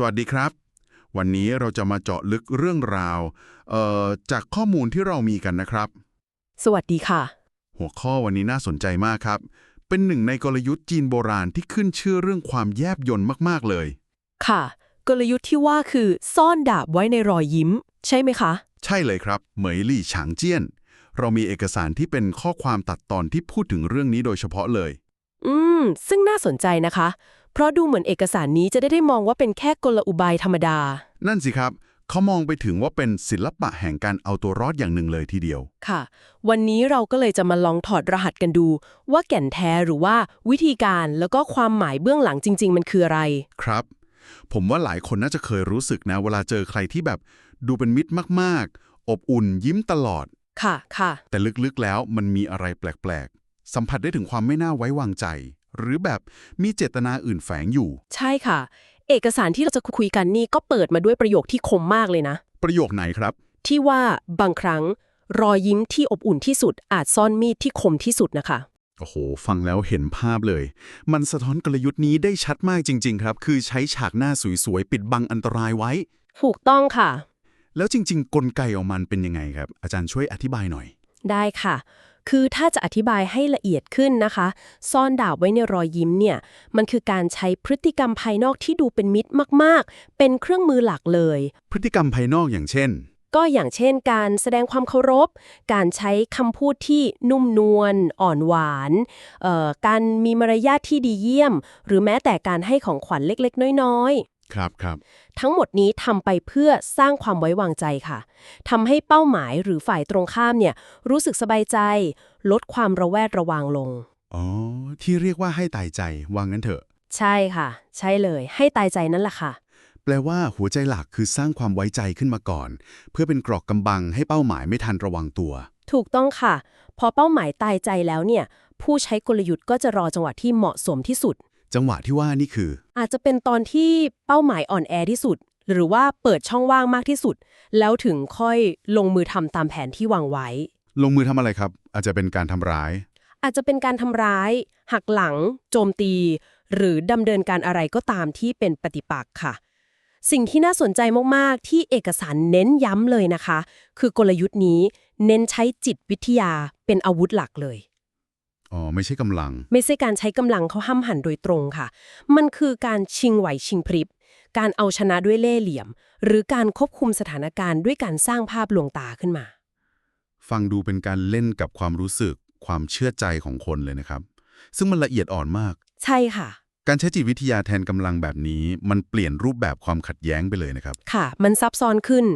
สวัสดีครับ วันนี้เราจะมาเจาะลึกเรื่องราวเอ่อจากข้อมูลที่เรามีกันนะครับ สวัสดีค่ะ หัวข้อวันนี้น่าสนใจมากครับ เป็นหนึ่งในกลยุทธ์จีนโบราณที่ขึ้นชื่อเรื่องความแยบยลมากๆเลย ค่ะ กลยุทธ์ที่ว่าคือซ่อนดาบไว้ในรอยยิ้ม ใช่ไหมคะ ใช่เลยครับ เหมยลี่ฉางเจี้ยน เรามีเอกสารที่เป็นข้อความตัดตอนที่พูดถึงเรื่องนี้โดยเฉพาะเลย อืม ซึ่งน่าสนใจนะคะเพราะดูเหมือนเอกสารนี้จะได้ได้มองว่าเป็นแค่กลอุบายธรรมดา นั่นสิครับ เขามองไปถึงว่าเป็นศิลปะแห่งการเอาตัวรอดอย่างหนึ่งเลยทีเดียว ค่ะ วันนี้เราก็เลยจะมาลองถอดรหัสกันดู ว่าแก่นแท้หรือว่าวิธีการแล้วก็ความหมายเบื้องหลังจริง ๆ มันคืออะไร ครับ ผมว่าหลายคนน่าจะเคยรู้สึกนะ เวลาเจอใครที่แบบ ดูเป็นมิตรมากๆ อบอุ่นยิ้มตลอด ค่ะ ค่ะ แต่ลึกๆแล้วมันมีอะไรแปลกๆ สัมผัสได้ถึงความไม่น่าไว้วางใจ หรือแบบมีเจตนาอื่นแฝงอยู่ ใช่ค่ะ เอกสารที่เราจะคุยกันนี่ก็เปิดมาด้วยประโยคที่คมมากเลยนะ ประโยคไหนครับ ที่ว่าบางครั้งรอยยิ้มที่อบอุ่นที่สุดอาจซ่อนมีดที่คมที่สุดนะคะ โอ้โห ฟังแล้วเห็นภาพเลย มันสะท้อนกลยุทธ์นี้ได้ชัดมากจริง ๆ ครับ คือใช้ฉากหน้าสวยๆ ปิดบังอันตรายไว้ ถูกต้องค่ะ แล้วจริง ๆ กลไกของมันเป็นยังไงครับ อาจารย์ช่วยอธิบายหน่อย ได้ค่ะ คือถ้าจะอธิบายให้ละเอียดขึ้นนะคะ ซ่อนดาบไว้ในรอยยิ้มเนี่ย มันคือการใช้พฤติกรรมภายนอกที่ดูเป็นมิตรมาก ๆ เป็นเครื่องมือหลักเลย พฤติกรรมภายนอกอย่างเช่น ก็อย่างเช่น การแสดงความเคารพ การใช้คำพูดที่นุ่มนวลอ่อนหวานเอ่อการมีมารยาทที่ดีเยี่ยม หรือแม้แต่การให้ของขวัญเล็ก ๆ น้อย ๆ ครับครับทั้งหมดนี้ทำไปเพื่อสร้างความไว้วางใจค่ะทำให้เป้าหมายหรือฝ่ายตรงข้ามเนี่ยรู้สึกสบายใจ ลดความระแวดระวังลง อ๋อ ที่เรียกว่าให้ตายใจว่างั้นเถอะ ใช่ค่ะ ใช่เลย ให้ตายใจนั่นแหละค่ะ แปลว่าหัวใจหลักคือสร้างความไว้ใจขึ้นมาก่อน เพื่อเป็นกรอกกำบังให้เป้าหมายไม่ทันระวังตัว ถูกต้องค่ะ พอเป้าหมายตายใจแล้วเนี่ย ผู้ใช้กลยุทธ์ก็จะรอจังหวะที่เหมาะสมที่สุด จังหวะที่ว่านี่คือ อาจจะเป็นตอนที่เป้าหมายอ่อนแอที่สุด หรือว่าเปิดช่องว่างมากที่สุด แล้วถึงค่อยลงมือทำตามแผนที่วางไว้ ลงมือทำอะไรครับ อาจจะเป็นการทำร้าย อาจจะเป็นการทำร้าย หักหลัง โจมตี หรือดำเนินการอะไรก็ตามที่เป็นปฏิปักษ์ค่ะ สิ่งที่น่าสนใจมากๆ ที่เอกสารเน้นย้ำเลยนะคะ คือกลยุทธ์นี้เน้นใช้จิตวิทยาเป็นอาวุธหลักเลย อ๋อไม่ใช่กำลัง ไม่ใช่การใช้กำลังเขาห้ามหันโดยตรงค่ะ มันคือการชิงไหวชิงพริบ การเอาชนะด้วยเล่ห์เหลี่ยม หรือการควบคุมสถานการณ์ด้วยการสร้างภาพลวงตาขึ้นมา ฟังดูเป็นการเล่นกับความรู้สึก ความเชื่อใจของคนเลยนะครับ ซึ่งมันละเอียดอ่อนมาก ใช่ค่ะ การใช้จิตวิทยาแทนกำลังแบบนี้ มันเปลี่ยนรูปแบบความขัดแย้งไปเลยนะครับ ค่ะ มันซับซ้อนขึ้น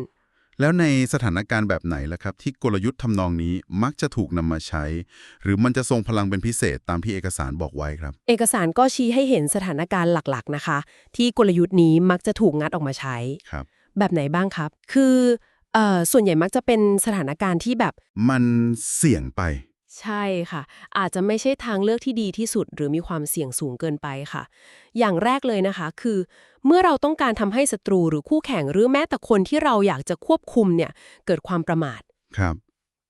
แล้วในสถานการณ์แบบไหนล่ะครับ ที่กลยุทธ์ทำนองนี้มักจะถูกนำมาใช้ หรือมันจะทรงพลังเป็นพิเศษตามที่เอกสารบอกไว้ครับ เอกสารก็ชี้ให้เห็นสถานการณ์หลักๆนะคะ ที่กลยุทธ์นี้มักจะถูกงัดออกมาใช้ครับแบบไหนบ้างครับ คือเอ่อส่วนใหญ่มักจะเป็นสถานการณ์ที่แบบ มันเสี่ยงไป ใช่ค่ะ อาจจะไม่ใช่ทางเลือกที่ดีที่สุด หรือมีความเสี่ยงสูงเกินไปค่ะ อย่างแรกเลยนะคะคือ เมื่อเราต้องการทำให้ศัตรูหรือคู่แข่งหรือแม้แต่คนที่เราอยากจะควบคุมเนี่ยเกิดความประมาท ครับ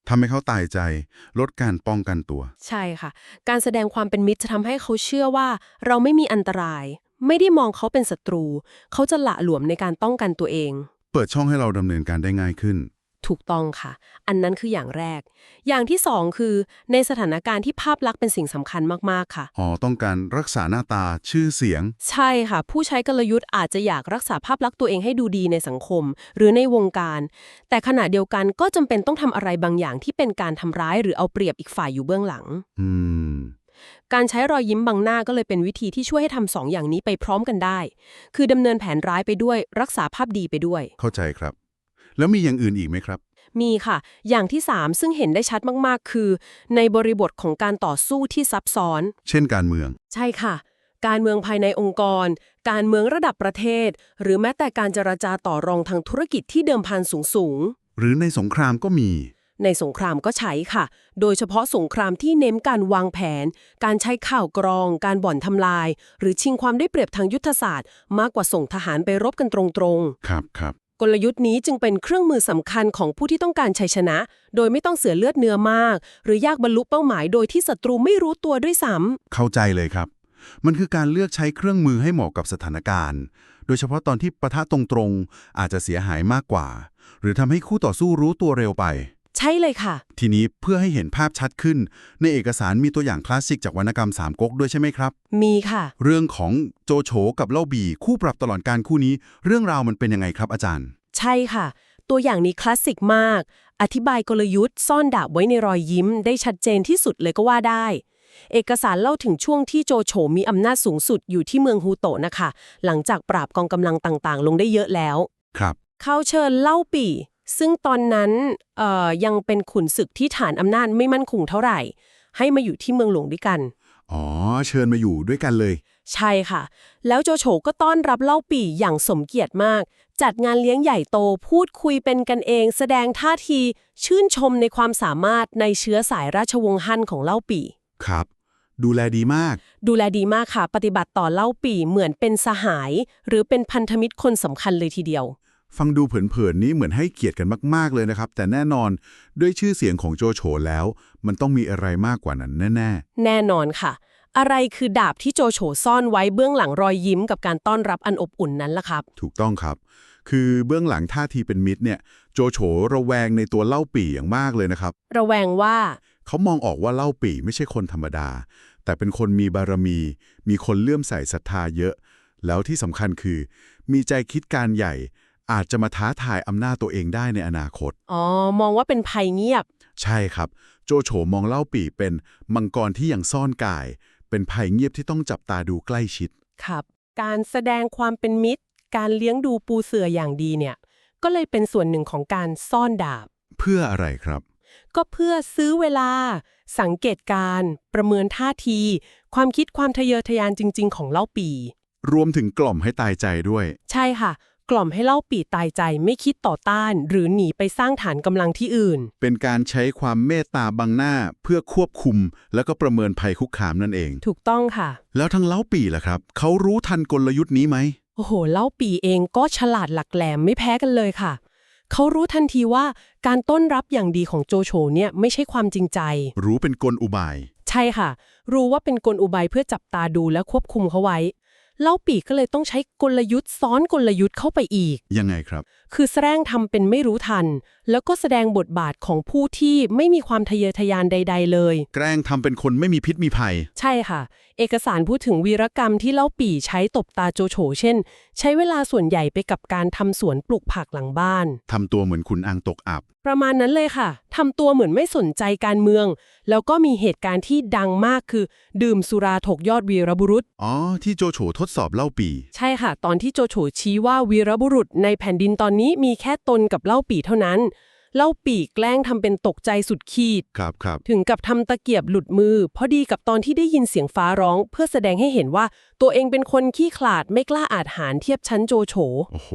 ทำให้เขาตายใจ ลดการป้องกันตัว ใช่ค่ะ การแสดงความเป็นมิตรจะทำให้เขาเชื่อว่า เราไม่มีอันตราย ไม่ได้มองเขาเป็นศัตรู เขาจะละหลวมในการป้องกันตัวเอง เปิดช่องให้เราดำเนินการได้ง่ายขึ้น ถูกต้องค่ะ อันนั้นคืออย่างแรก อย่างที่สองคือในสถานการณ์ที่ภาพลักษณ์เป็นสิ่งสำคัญมากๆค่ะ อ๋อ ต้องการรักษาหน้าตาชื่อเสียง ใช่ค่ะ ผู้ใช้กลยุทธ์อาจจะอยากรักษาภาพลักษณ์ตัวเองให้ดูดีในสังคม หรือในวงการ แต่ขณะเดียวกันก็จำเป็นต้องทำอะไรบางอย่างที่เป็นการทำร้ายหรือเอาเปรียบอีกฝ่ายอยู่เบื้องหลัง อืมการใช้รอยยิ้มบังหน้าก็เลยเป็นวิธีที่ช่วยให้ทำสองอย่างนี้ไปพร้อมกันได้ คือดำเนินแผนร้ายไปด้วย รักษาภาพดีไปด้วย เข้าใจครับ แล้วมีอย่างอื่นอีกไหมครับ มีค่ะ อย่างที่ 3 ซึ่งเห็นได้ชัดมาก ๆ คือ ในบริบทของการต่อสู้ที่ซับซ้อน เช่นการเมือง ใช่ค่ะ การเมืองภายในองค์กร การเมืองระดับประเทศ หรือแม้แต่การเจรจาต่อรองทางธุรกิจที่เดิมพันสูงสูงหรือในสงครามก็มีๆในสงครามก็ใช้ค่ะ โดยเฉพาะสงครามที่เน้นการวางแผน การใช้ข่าวกรอง การบ่อนทำลาย หรือชิงความได้เปรียบทางยุทธศาสตร์ มากกว่าส่งทหารไปรบกันตรงๆ ครับครับ กลยุทธ์นี้จึงเป็นเครื่องมือสำคัญของผู้ที่ต้องการชัยชนะ โดยไม่ต้องเสียเลือดเนื้อมาก หรือยากบรรลุเป้าหมายโดยที่ศัตรูไม่รู้ตัวด้วยซ้เข้าใจเลยครับ มันคือการเลือกใช้เครื่องมือให้เหมาะกับสถานการณ์ โดยเฉพาะตอนที่ปะทะตรงๆอาจจะเสียหายมากกว่า หรือทำให้คู่ต่อสู้รู้ตัวเร็วไป ใช่เลยค่ะ ทีนี้เพื่อให้เห็นภาพชัดขึ้น ในเอกสารมีตัวอย่างคลาสสิกจากวรรณกรรมสามก๊กด้วยใช่ไหมครับ มีค่ะ เรื่องของโจโฉกับเล่าบีคู่ปรับตลอดการคู่นี้ เรื่องราวมันเป็นยังไงครับอาจารย์ ใช่ค่ะ ตัวอย่างนี้คลาสสิกมาก อธิบายกลยุทธ์ซ่อนดาบไว้ในรอยยิ้ม ได้ชัดเจนที่สุดเลยก็ว่าได้ เอกสารเล่าถึงช่วงที่โจโฉมีอำนาจสูงสุดอยู่ที่เมืองฮูโตะนะคะ หลังจากปราบกองกำลังต่างๆ ลงได้เยอะแล้ว ครับ เขาเชิญเล่าปี่ ซึ่งตอนนั้นเอ่อยังเป็นขุนศึกที่ฐานอำนาจไม่มั่นคงเท่าไหร่ ให้มาอยู่ที่เมืองหลวงด้วยกัน อ๋อ เชิญมาอยู่ด้วยกันเลย ใช่ค่ะ แล้วโจโฉก็ต้อนรับเล่าปี่อย่างสมเกียรติมาก จัดงานเลี้ยงใหญ่โตพูดคุยเป็นกันเอง แสดงท่าทีชื่นชมในความสามารถในเชื้อสายราชวงศ์ฮั่นของเล่าปี่ครับดูแลดีมาก ดูแลดีมากค่ะ ปฏิบัติต่อเล่าปี่เหมือนเป็นสหาย หรือเป็นพันธมิตรคนสำคัญเลยทีเดียว ฟังดูเผินๆนี้เหมือนให้เกียรติกันมาก ๆ เลยนะครับ แต่แน่นอนด้วยชื่อเสียงของโจโฉแล้ว มันต้องมีอะไรมากกว่านั้นแน่แน่นอนค่ะ อะไรคือดาบที่โจโฉซ่อนไว้เบื้องหลังรอยยิ้มกับการต้อนรับอันอบอุ่นนั้นล่ะครับๆถูกต้องครับ คือเบื้องหลังท่าทีเป็นมิตรเนี่ย โจโฉระแวงในตัวเล่าปี่อย่างมากเลยนะครับ ระแวงว่า เขามองออกว่าเล่าปี่ไม่ใช่คนธรรมดา แต่เป็นคนมีบารมี มีคนเลื่อมใส่ศรัทธาเยอะ แล้วที่สำคัญคือ มีใจคิดการใหญ่ อาจจะมาท้าทายอำนาจตัวเองได้ในอนาคต อ๋อ มองว่าเป็นภัยเงียบ ใช่ครับ โจโฉมองเล่าปี่เป็นมังกรที่ยังซ่อนกาย เป็นภัยเงียบที่ต้องจับตาดูใกล้ชิด ครับ การแสดงความเป็นมิตร การเลี้ยงดูปูเสืออย่างดีเนี่ย ก็เลยเป็นส่วนหนึ่งของการซ่อนดาบ เพื่ออะไรครับ ก็เพื่อซื้อเวลา สังเกตการณ์ประเมินท่าที ความคิดความทะเยอทะยานจริง ๆ ของเล่าปี รวมถึงกล่อมให้ตายใจด้วย ใช่ค่ะ กล่อมให้เล่าปีตายใจไม่คิดต่อต้าน หรือหนีไปสร้างฐานกำลังที่อื่น เป็นการใช้ความเมตตาบังหน้าเพื่อควบคุม แล้วก็ประเมินภัยคุกคามนั่นเอง ถูกต้องค่ะ แล้วทั้งเล้าปี่ล่ะครับ เขารู้ทันกลยุทธ์นี้ไหมโอ้โห เล่าปีเองก็ฉลาดหลักแหลมไม่แพ้กันเลยค่ะ เขารู้ทันทีว่าการต้อนรับอย่างดีของโจโฉเนี่ยไม่ใช่ความจริงใจ รู้เป็นกลอุบาย ใช่ค่ะ รู้ว่าเป็นกลอุบายเพื่อจับตาดูและควบคุมเขาไว้ เล่าปีก็เลยต้องใช้กลยุทธ์ซ้อนกลยุทธ์เข้าไปอีก ยังไงครับ คือแสดงทำเป็นไม่รู้ทันแล้วก็แสดงบทบาทของผู้ที่ไม่มีความทะเยอทะยานใด ๆ เลย แกล้งทำเป็นคนไม่มีพิษมีภัย ใช่ค่ะ เอกสารพูดถึงวีรกรรมที่เล่าปี่ใช้ตบตาโจโฉเช่น ใช้เวลาส่วนใหญ่ไปกับการทำสวนปลูกผักหลังบ้าน ทำตัวเหมือนคุณอังตกอับ ประมาณนั้นเลยค่ะทำตัวเหมือนไม่สนใจการเมือง แล้วก็มีเหตุการณ์ที่ดังมากคือ ดื่มสุราถกยอดวีรบุรุษ อ๋อ ที่โจโฉทดสอบเล่าปี่ใช่ค่ะ ตอนที่โจโฉชี้ว่าวีรบุรุษในแผ่นดินตอนนี้มีแค่ตนกับเล่าปี่เท่านั้น เล่าปี่แกล้งทำเป็นตกใจสุดขีด ครับครับถึงกับทำตะเกียบหลุดมือ พอดีกับตอนที่ได้ยินเสียงฟ้าร้อง เพื่อแสดงให้เห็นว่าตัวเองเป็นคนขี้ขลาดไม่กล้าอาจหารเทียบชั้นโจโฉ โอ้โห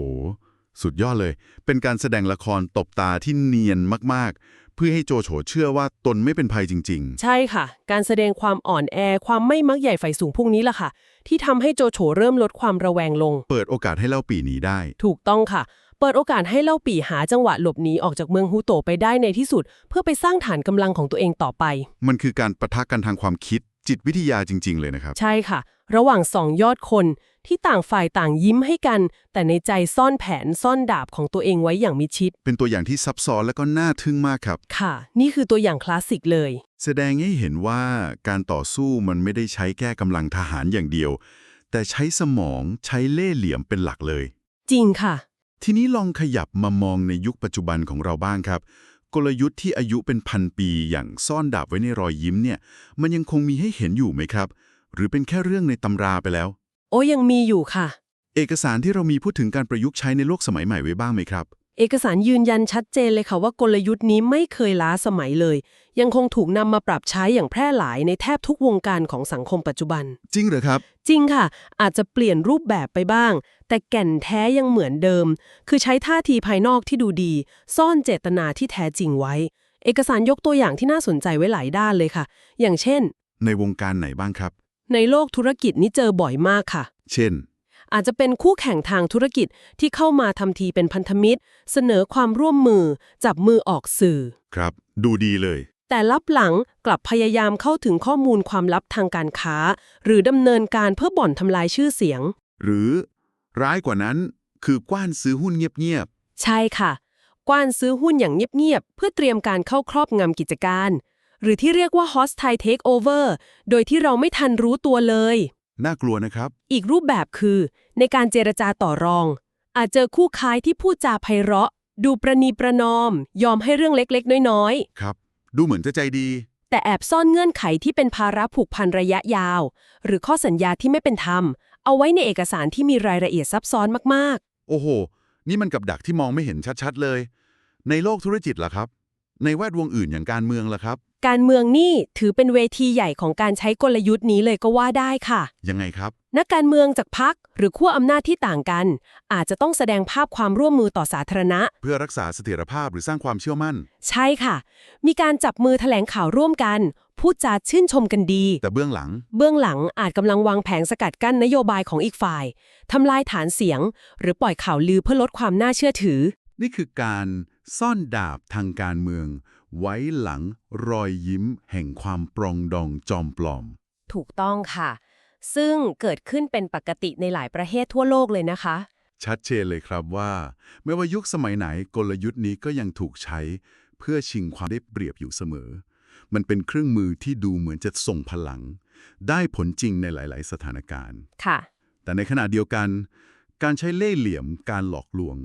สุดยอดเลย เป็นการแสดงละครตบตาที่เนียนมากๆ เพื่อให้โจโฉเชื่อว่าตนไม่เป็นภัยจริงใช่ค่ะ การแสดงความอ่อนแอความไม่มักใหญ่ไฟสูงพวกนี้ล่ะค่ะ ที่ทำให้โจโฉเริ่มลดความระแวงลงๆเปิดโอกาสให้เล่าปี่หนีได้ ถูกต้องค่ะ เปิดโอกาสให้เล่าปี่หาจังหวะหลบหนีออกจากเมืองฮูโตไปได้ในที่สุด เพื่อไปสร้างฐานกำลังของตัวเองต่อไป มันคือการประทะกันทางความคิดจิตวิทยาจริง ๆ เลยนะครับ ใช่ค่ะ ระหว่างสองยอดคนที่ต่างฝ่ายต่างยิ้มให้กัน แต่ในใจซ่อนแผนซ่อนดาบของตัวเองไว้อย่างมิดชิด เป็นตัวอย่างที่ซับซ้อนและก็น่าทึ่งมากครับ ค่ะ นี่คือตัวอย่างคลาสสิกเลย แสดงให้เห็นว่าการต่อสู้มันไม่ได้ใช้แก้กำลังทหารอย่างเดียว แต่ใช้สมองใช้เล่ห์เหลี่ยมเป็นหลักเลย จริงค่ะ ทีนี้ลองขยับมามองในยุคปัจจุบันของเราบ้างครับ กลยุทธ์ที่อายุเป็นพันปีอย่างซ่อนดาบไว้ในรอยยิ้มเนี่ยมันยังคงมีให้เห็นอยู่ไหมครับ หรือเป็นแค่เรื่องในตำราไปแล้ว โอ้ยังมีอยู่ค่ะ เอกสารที่เรามีพูดถึงการประยุกต์ใช้ในโลกสมัยใหม่ไว้บ้างไหมครับ เอกสารยืนยันชัดเจนเลยค่ะว่ากลยุทธ์นี้ไม่เคยล้าสมัยเลย ยังคงถูกนำมาปรับใช้อย่างแพร่หลายในแทบทุกวงการของสังคมปัจจุบัน จริงเหรอครับ จริงค่ะ อาจจะเปลี่ยนรูปแบบไปบ้าง แต่แก่นแท้ยังเหมือนเดิม คือใช้ท่าทีภายนอกที่ดูดี ซ่อนเจตนาที่แท้จริงไว้ เอกสารยกตัวอย่างที่น่าสนใจไว้หลายด้านเลยค่ะ อย่างเช่น ในวงการไหนบ้างครับ ในโลกธุรกิจนี่เจอบ่อยมากค่ะ เช่น อาจจะเป็นคู่แข่งทางธุรกิจที่เข้ามาทำทีเป็นพันธมิตร เสนอความร่วมมือ จับมือออกสื่อ ครับ ดูดีเลย แต่ลับหลังกลับพยายามเข้าถึงข้อมูลความลับทางการค้า หรือดำเนินการเพื่อบ่อนทำลายชื่อเสียง หรือร้ายกว่านั้นคือกว้านซื้อหุ้นเงียบใช่ค่ะ กว้านซื้อหุ้นอย่างเงียบๆ เพื่อเตรียมการเข้าครอบงำกิจการ หรือที่เรียกว่า hostile takeover โดยที่เราไม่ทันรู้ตัวเลยๆ น่ากลัวนะครับ อีกรูปแบบคือในการเจรจาต่อรอง อาจเจอคู่ค้ายที่พูดจาไพเราะ ดูประนีประนอม ยอมให้เรื่องเล็กๆ น้อยครับ ดูเหมือนจะใจดีๆแต่แอบซ่อนเงื่อนไขที่เป็นภาระผูกพันระยะยาว หรือข้อสัญญาที่ไม่เป็นธรรม เอาไว้ในเอกสารที่มีรายละเอียดซับซ้อนมากๆ โอ้โห นี่มันกับดักที่มองไม่เห็นชัดๆเลย ในโลกธุรกิจล่ะครับ ในแวดวงอื่นอย่างการเมืองล่ะครับ การเมืองนี่ถือเป็นเวทีใหญ่ของการใช้กลยุทธ์นี้เลยก็ว่าได้ค่ะ ยังไงครับ นักการเมืองจากพักหรือขั้วอำนาจที่ต่างกัน อาจจะต้องแสดงภาพความร่วมมือต่อสาธารณะ เพื่อรักษาเสถียรภาพหรือสร้างความเชื่อมั่น ใช่ค่ะ มีการจับมือแถลงข่าวร่วมกัน พูดจาชื่นชมกันดี แต่เบื้องหลัง เบื้องหลังอาจกำลังวางแผนสกัดกั้นนโยบายของอีกฝ่ายทำลายฐานเสียง หรือปล่อยข่าวลือเพื่อลดความน่าเชื่อถือ นี่คือการ ซ่อนดาบทางการเมือง ไว้หลังรอยยิ้มแห่งความปรองดองจอมปลอม ถูกต้องค่ะ ซึ่งเกิดขึ้นเป็นปกติในหลายประเทศทั่วโลกเลยนะคะ ชัดเจนเลยครับว่า ไม่ว่ายุคสมัยไหนกลยุทธ์นี้ก็ยังถูกใช้ เพื่อชิงความได้เปรียบอยู่เสมอ มันเป็นเครื่องมือที่ดูเหมือนจะส่งพลัง ได้ผลจริงในหลาย ๆ สถานการณ์ค่ะ แต่ในขณะเดียวกัน การใช้เล่ห์เหลี่ยมการหลอกลวง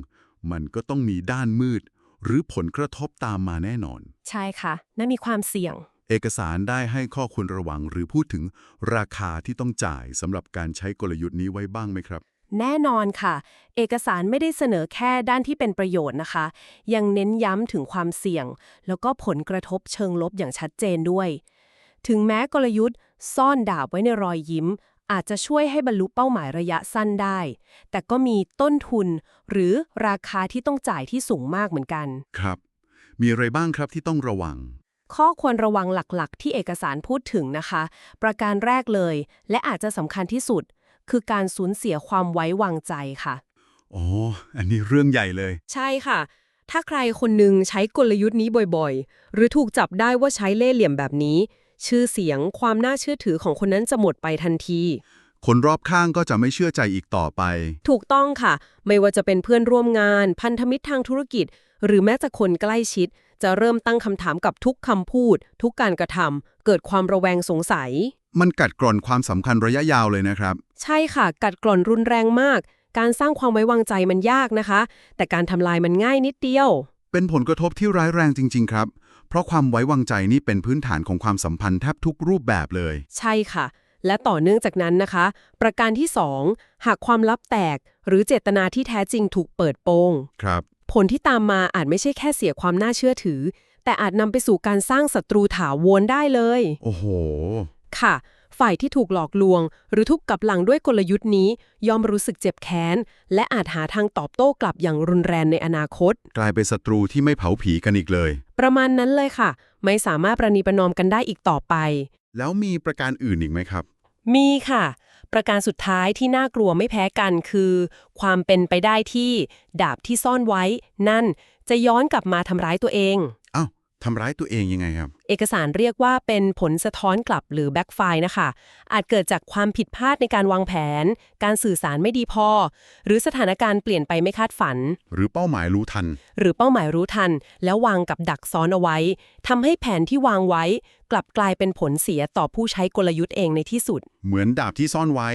มันก็ต้องมีด้านมืด หรือผลกระทบตามมาแน่นอน ใช่ค่ะน่ามีความเสี่ยง เอกสารได้ให้ข้อควรระวังหรือพูดถึงราคาที่ต้องจ่ายสำหรับการใช้กลยุทธ์นี้ไว้บ้างไหมครับ แน่นอนค่ะ เอกสารไม่ได้เสนอแค่ด้านที่เป็นประโยชน์นะคะ ยังเน้นย้ำถึงความเสี่ยง แล้วก็ผลกระทบเชิงลบอย่างชัดเจนด้วย ถึงแม้กลยุทธ์ ซ่อนดาบไว้ในรอยยิ้ม อาจจะช่วยให้บรรลุเป้าหมายระยะสั้นได้ แต่ก็มีต้นทุนหรือราคาที่ต้องจ่ายที่สูงมากเหมือนกัน ครับ มีอะไรบ้างครับที่ต้องระวัง ข้อควรระวังหลักๆ ที่เอกสารพูดถึงนะคะ ประการแรกเลย และอาจจะสำคัญที่สุด คือการสูญเสียความไว้วางใจค่ะ อ๋อ อันนี้เรื่องใหญ่เลย ใช่ค่ะ ถ้าใครคนหนึ่งใช้กลยุทธ์นี้บ่อยๆ หรือถูกจับได้ว่าใช้เล่ห์เหลี่ยมแบบนี้ ชื่อเสียงความน่าเชื่อถือของคนนั้นจะหมดไปทันที คนรอบข้างก็จะไม่เชื่อใจอีกต่อไป ถูกต้องค่ะ ไม่ว่าจะเป็นเพื่อนร่วมงาน พันธมิตรทางธุรกิจ หรือแม้แต่คนใกล้ชิด จะเริ่มตั้งคำถามกับทุกคำพูด ทุกการกระทำเกิดความระแวงสงสัย มันกัดกร่อนความสำคัญระยะยาวเลยนะครับ ใช่ค่ะ กัดกร่อนรุนแรงมาก การสร้างความไว้วางใจมันยากนะคะ แต่การทำลายมันง่ายนิดเดียว เป็นผลกระทบที่ร้ายแรงจริง ๆ ครับ เพราะความไว้วางใจนี่เป็นพื้นฐานของความสัมพันธ์แทบทุกรูปแบบเลย ใช่ค่ะ และต่อเนื่องจากนั้นนะคะ ประการที่ 2 หากความลับแตก หรือเจตนาที่แท้จริงถูกเปิดโปงครับ ผลที่ตามมาอาจไม่ใช่แค่เสียความน่าเชื่อถือ แต่อาจนำไปสู่การสร้างศัตรูถาวรได้เลย โอ้โห ค่ะ ฝ่ายที่ถูกหลอกลวง หรือถูกกลับหลังด้วยกลยุทธ์นี้ ย่อมรู้สึกเจ็บแค้น และอาจหาทางตอบโต้กลับอย่างรุนแรงในอนาคต กลายเป็นศัตรูที่ไม่เผาผีกันอีกเลย ประมาณนั้นเลยค่ะ ไม่สามารถประนีประนอมกันได้อีกต่อไป แล้วมีประการอื่นอีกไหมครับ มีค่ะ ประการสุดท้ายที่น่ากลัวไม่แพ้กันคือ ความเป็นไปได้ที่ ดาบที่ซ่อนไว้ นั่นจะย้อนกลับมาทำร้ายตัวเองอ้าว ทำร้ายตัวเองยังไงครับ เอกสารเรียกว่าเป็นผลสะท้อนกลับหรือแบ็กไฟนะคะ อาจเกิดจากความผิดพลาดในการวางแผน การสื่อสารไม่ดีพอ หรือสถานการณ์เปลี่ยนไปไม่คาดฝัน หรือเป้าหมายรู้ทัน หรือเป้าหมายรู้ทัน แล้ววางกับดักซ้อนเอาไว้ทำให้แผนที่วางไว้ กลับกลายเป็นผลเสียต่อผู้ใช้กลยุทธ์เองในที่สุด เหมือนดาบที่ซ่อนไว้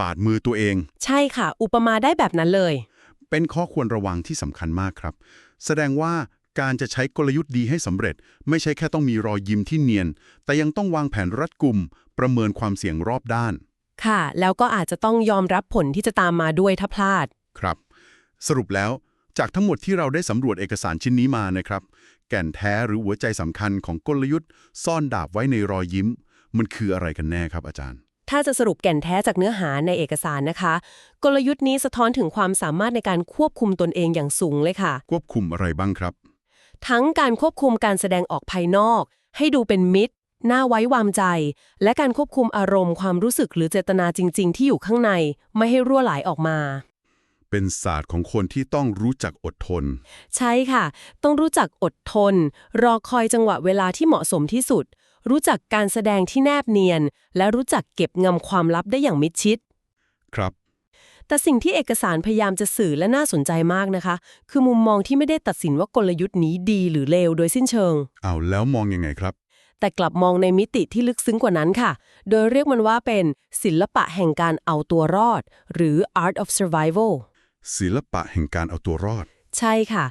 บาดมือตัวเอง ใช่ค่ะ อุปมาได้แบบนั้นเลย เป็นข้อควรระวังที่สำคัญมากครับ แสดงว่า การจะใช้กลยุทธ์ดีให้สำเร็จ ไม่ใช่แค่ต้องมีรอยยิ้มที่เนียน แต่ยังต้องวางแผนรัดกุม ประเมินความเสี่ยงรอบด้าน ค่ะ แล้วก็อาจจะต้องยอมรับผลที่จะตามมาด้วยถ้าพลาด ครับ สรุปแล้ว จากทั้งหมดที่เราได้สำรวจเอกสารชิ้นนี้มานะครับ แก่นแท้หรือหัวใจสำคัญของกลยุทธ์ ซ่อนดาบไว้ในรอยยิ้ม มันคืออะไรกันแน่ครับอาจารย์ถ้าจะสรุปแก่นแท้จากเนื้อหาในเอกสารนะคะ กลยุทธ์นี้สะท้อนถึงความสามารถในการควบคุมตนเองอย่างสูงเลยค่ะ ควบคุมอะไรบ้างครับ ทั้งการควบคุมการแสดงออกภายนอก ให้ดูเป็นมิตร น่าไว้วางใจ และการควบคุมอารมณ์ความรู้สึกหรือเจตนาจริง ๆ ที่อยู่ข้างใน ไม่ให้รั่วไหลออกมา เป็นศาสตร์ของคนที่ต้องรู้จักอดทน ใช่ค่ะ ต้องรู้จักอดทน รอคอยจังหวะเวลาที่เหมาะสมที่สุด รู้จักการแสดงที่แนบเนียน และรู้จักเก็บงำความลับได้อย่างมิดชิด ครับ แต่สิ่งที่เอกสารพยายามจะสื่อและน่าสนใจมากนะคะ คือมุมมองที่ไม่ได้ตัดสินว่ากลยุทธ์นี้ดีหรือเลวโดยสิ้นเชิง เอาแล้วมองยังไงครับ แต่กลับมองในมิติที่ลึกซึ้งกว่านั้นค่ะ โดยเรียกมันว่าเป็นศิลปะแห่งการเอาตัวรอด หรือ art of survival ศิลปะแห่งการเอาตัวรอด ใช่ค่ะ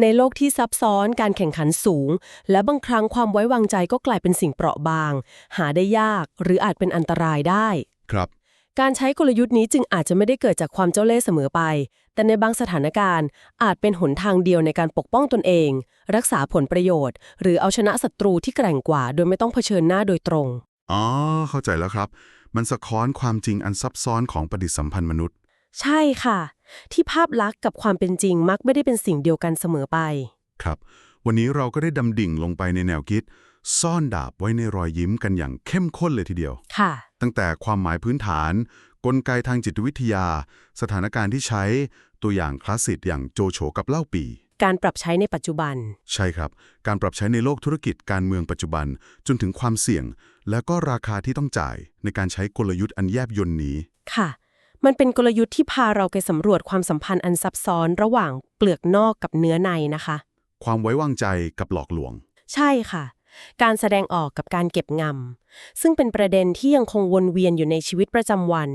ในโลกที่ซับซ้อนการแข่งขันสูง และบางครั้งความไว้วางใจก็กลายเป็นสิ่งเปราะบาง หาได้ยาก หรืออาจเป็นอันตรายได้ ครับ การใช้กลยุทธ์นี้จึงอาจจะไม่ได้เกิดจากความเจ้าเล่ห์เสมอไป แต่ในบางสถานการณ์ อาจเป็นหนทางเดียวในการปกป้องตนเอง รักษาผลประโยชน์ หรือเอาชนะศัตรูที่แกร่งกว่า โดยไม่ต้องเผชิญหน้าโดยตรง อ๋อ เข้าใจแล้วครับ มันสะท้อนความจริงอันซับซ้อนของปฏิสัมพันธ์มนุษย์ ใช่ค่ะ ที่ภาพลักษณ์กับความเป็นจริงมักไม่ได้เป็นสิ่งเดียวกันเสมอไป ครับ วันนี้เราก็ได้ดำดิ่งลงไปในแนวคิด ซ่อนดาบไว้ในรอยยิ้มกันอย่างเข้มข้นเลยทีเดียว ค่ะ ตั้งแต่ความหมายพื้นฐาน กลไกทางจิตวิทยา สถานการณ์ที่ใช้ ตัวอย่างคลาสสิกอย่างโจโฉกับเล่าปี การปรับใช้ในปัจจุบัน ใช่ครับ การปรับใช้ในโลกธุรกิจการเมืองปัจจุบัน จนถึงความเสี่ยง และก็ราคาที่ต้องจ่ายในการใช้กลยุทธ์อันแยบยลนี้ ค่ะ มันเป็นกลยุทธ์ที่พาเราไปสำรวจความสัมพันธ์อันซับซ้อนระหว่างเปลือกนอกกับเนื้อในนะคะ ความไว้วางใจกับหลอกลวง ใช่ค่ะ การแสดงออกกับการเก็บงำ ซึ่งเป็นประเด็นที่ยังคงวนเวียนอยู่ในชีวิตประจำวัน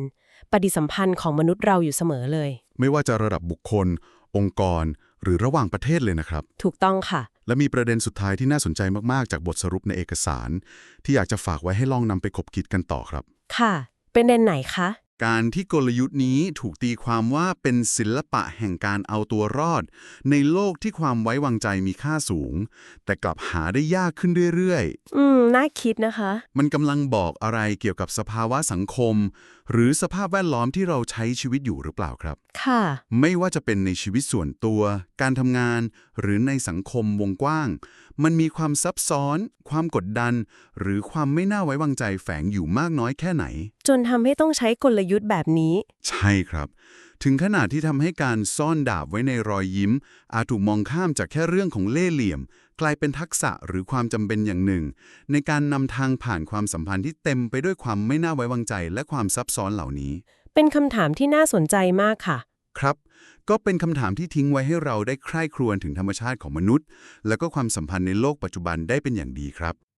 ปฏิสัมพันธ์ของมนุษย์เราอยู่เสมอเลย ไม่ว่าจะระดับบุคคล องค์กร หรือระหว่างประเทศเลยนะครับ ถูกต้องค่ะ และมีประเด็นสุดท้ายที่น่าสนใจมาก ๆ จากบทสรุปในเอกสาร ที่อยากจะฝากไว้ให้ลองนำไปคบคิดกันต่อครับ ค่ะ เป็นเด่นไหนคะ การที่กลยุทธ์นี้ถูกตีความว่าเป็นศิลปะแห่งการเอาตัวรอด ในโลกที่ความไว้วางใจมีค่าสูง แต่กลับหาได้ยากขึ้นเรื่อยอืม น่าคิดนะคะๆมันกำลังบอกอะไรเกี่ยวกับสภาวะสังคม หรือสภาพแวดล้อมที่เราใช้ชีวิตอยู่หรือเปล่าครับ ค่ะ ไม่ว่าจะเป็นในชีวิตส่วนตัว การทำงาน หรือในสังคมวงกว้าง มันมีความซับซ้อน ความกดดัน หรือความไม่น่าไว้วางใจแฝงอยู่มากน้อยแค่ไหน จนทำให้ต้องใช้กลยุทธ์แบบนี้ ใช่ครับ ถึงขนาดที่ทำให้การซ่อนดาบไว้ในรอยยิ้ม อาจถูกมองข้ามจากแค่เรื่องของเล่ห์เหลี่ยม กลายเป็นทักษะหรือความจำเป็นอย่างหนึ่ง ในการนำทางผ่านความสัมพันธ์ที่เต็มไปด้วยความไม่น่าไว้วางใจ และความซับซ้อนเหล่านี้ เป็นคำถามที่น่าสนใจมากค่ะ ครับ ก็เป็นคำถามที่ทิ้งไว้ให้เราได้ใคร่ครวญถึงธรรมชาติของมนุษย์ และก็ความสัมพันธ์ในโลกปัจจุบันได้เป็นอย่างดีครับ